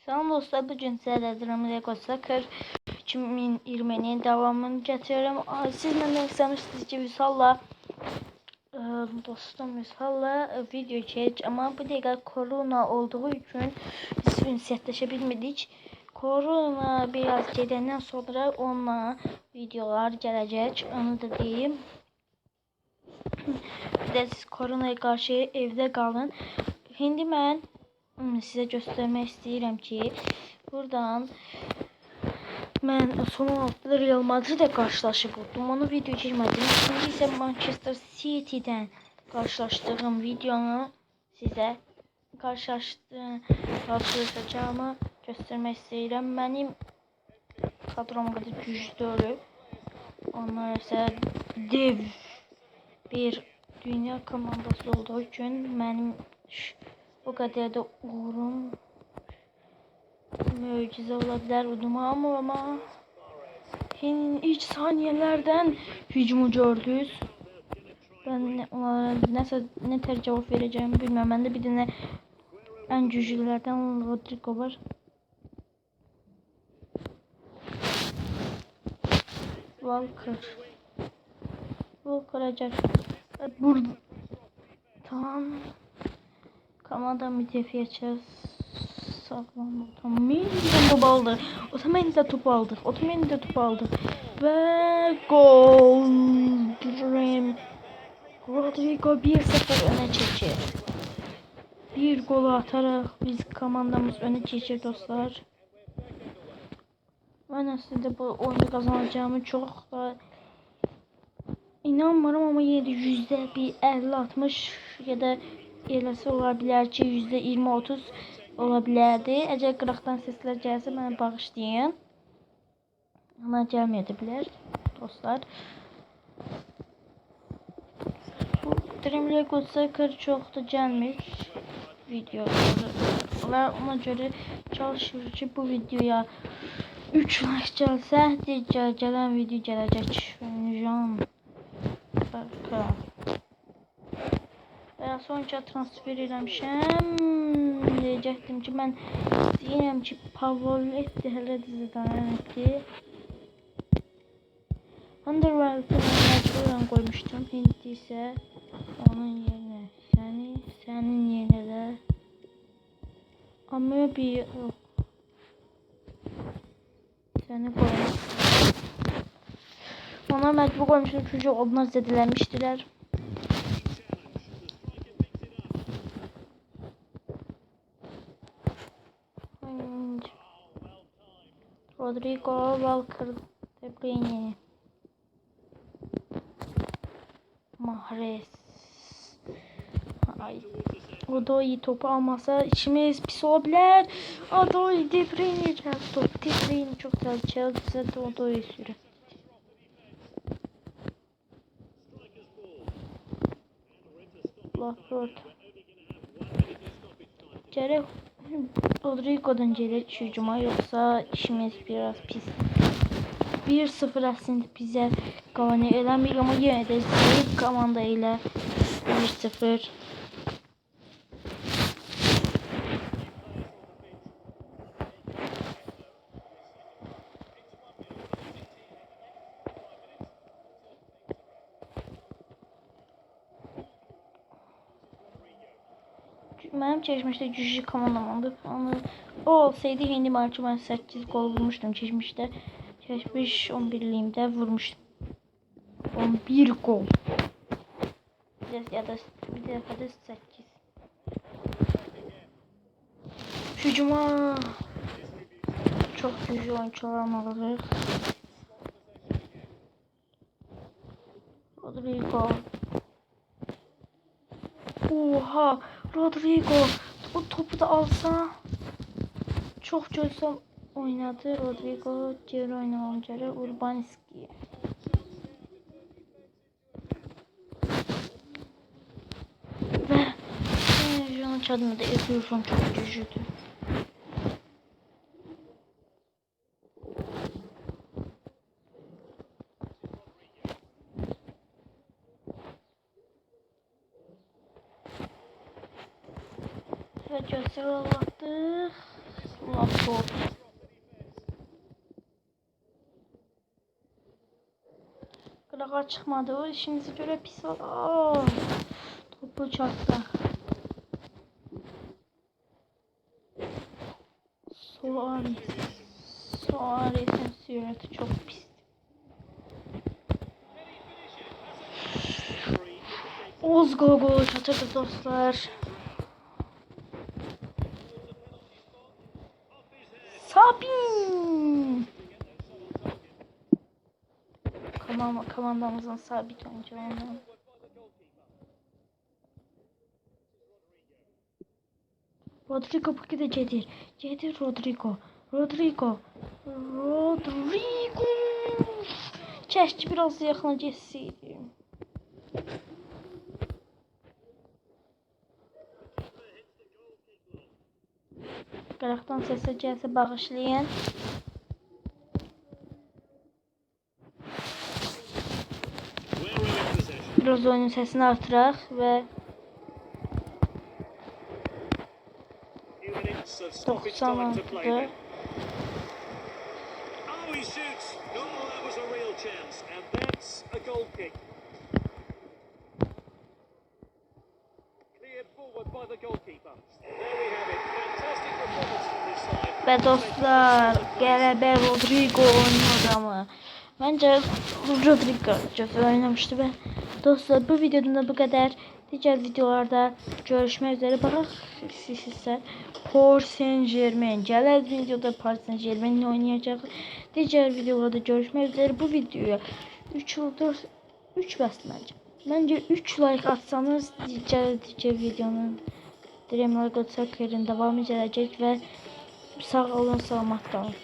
Salam dostlar, bu gün sizlərlə Drum Lego Soccer 2020-nin davamını getiriyorum. Aa, Siz məndən istəmişsiniz ki, Vüsal'la e, dostum Vüsal'la e, video çək, amma bu dəqiqə korona olduğu üçün biz ünsiyyətləşə bilmədik. Korona biraz gedəndən sonra onunla videolar gələcək, onu da deyim. Bir də siz koronaya qarşı evdə qalın. İndi mən size göstermek istedim ki buradan ben son haftada Real Madrid'e karşılaşıp oldum. Onu video çekmedim. Şimdi ise Manchester karşılaştığım videonu size karşılaştığım karşılaşacağımı göstermek istedim. Benim kadrom kadar güçlü. Onlar ise dev bir dünya komandası olduğu için benim o kadar da uğurum mucize olabilir uduma ama ama ilk saniyelerden hücumu gördünüz. Ben ne, ona nasıl ne tər cevap vereceğimi bilmiyorum. Ben de bir tane en güçlülerden Rodrigo var. Walker. Walker acaba. Burada. Tamam. Kamada mütefiyatçı sağlam Otomatik top aldı. Otomatik de top aldı. Otomatik de top aldı. Ve gol. Dream. Rodrigo 1-0 öne çekir. Bir gol atarak biz komandamız öne çekir dostlar. Ben aslında bu oyunu kazanacağımı çok da inanmıyorum ama yine de yüzde bir 50-60 ya da eləsi ola bilər ki, %20-30 ola bilərdi. Əgər qıraqdan səslər gəlsə mənə bağışlayın. Amma gəlməyə bilər dostlar. Bu Dream Lego Soccer çox da gəlmir videoları. Və ona görə çalışır ki, bu videoya 3 like gəlsə, digər gələn video gələcək. Jan Barka. Sonuca transfer eləmişəm. Deyəcəkdim ki, mən deyirəm ki, Pavoletti hələ dizidən etdi. Underworld'ı məcburan qoymuşdum. İndi isə onun yerinə səni, sənin yerinə də Amobi yox. Səni qoymuşdum. Ona məcbur qoymuşdum çünki onlar zədələnmişdilər. Rodrigo Walker De Bruyne Mahrez Ay Odoy topu almasa içimiz pis olabilir. Odoy De Bruyne top. De Bruyne çok güzel çaldı. Odoy sürü. Lafrot. Cereh Rodrigo'dan gelir hücuma yoksa işimiz biraz pis. 1-0 aslında bize qalan eləmir ama yenə də zəif komanda ilə 1-0 Benim çeşmişte cücü komandamdı. Onu o olsaydı hindi maçı ben 8 gol vurmuştum çeşmişte. Çeşmiş 11'liğimde vurmuştum. 11 gol. Bir ya da bir defa da 8. Hücuma çok güçlü oyuncular almalıyız. Rodrigo. Oha. Rodrigo o topu da alsa çok gözsel oynadı. Rodrigo diğer oynamamcıları Urbaniski. Ve Jean Çadım'ı da Efüyorsun çok güçlüdür. Ve gösteri olacaktı. Ulan top. Kırağa çıkmadı. O işimize göre pis ol. Aa, topu çarptı. Suarez. Suarez'in sürati çok pis. Oz gol çatırdı dostlar. Sabin. Komand komandamızın sabit onu. Rodrigo bu gidecektir. Gedir Rodrigo. Rodrigo. Rodrigo. Keşke biraz yaxına geçseydi. Qıraqdan səsə gəlsə bağışlayın. Biraz oyunun səsini artıraq və Few minutes of stoppage time to play 96-dı. then. Oh, he shoots. Oh, that was a real chance. And that's a goal kick. Və dostlar, qələbə Rodrigo oynuyor adamı. Məncə Rodrigo gözəl oynamışdı və dostlar bu videodan da bu qədər. Digər videolarda görüşmək üzrə. Baxaq siz isə Paris Saint-Germain gələn videoda Paris Saint-Germain oynayacaq. Digər videolarda görüşmək üzrə. Bu videoya 3 4 3 bəs Məncə 3 like atsanız digər videonun Dream Like Soccer'ın devam edəcək və sağ olun, salamat qalın.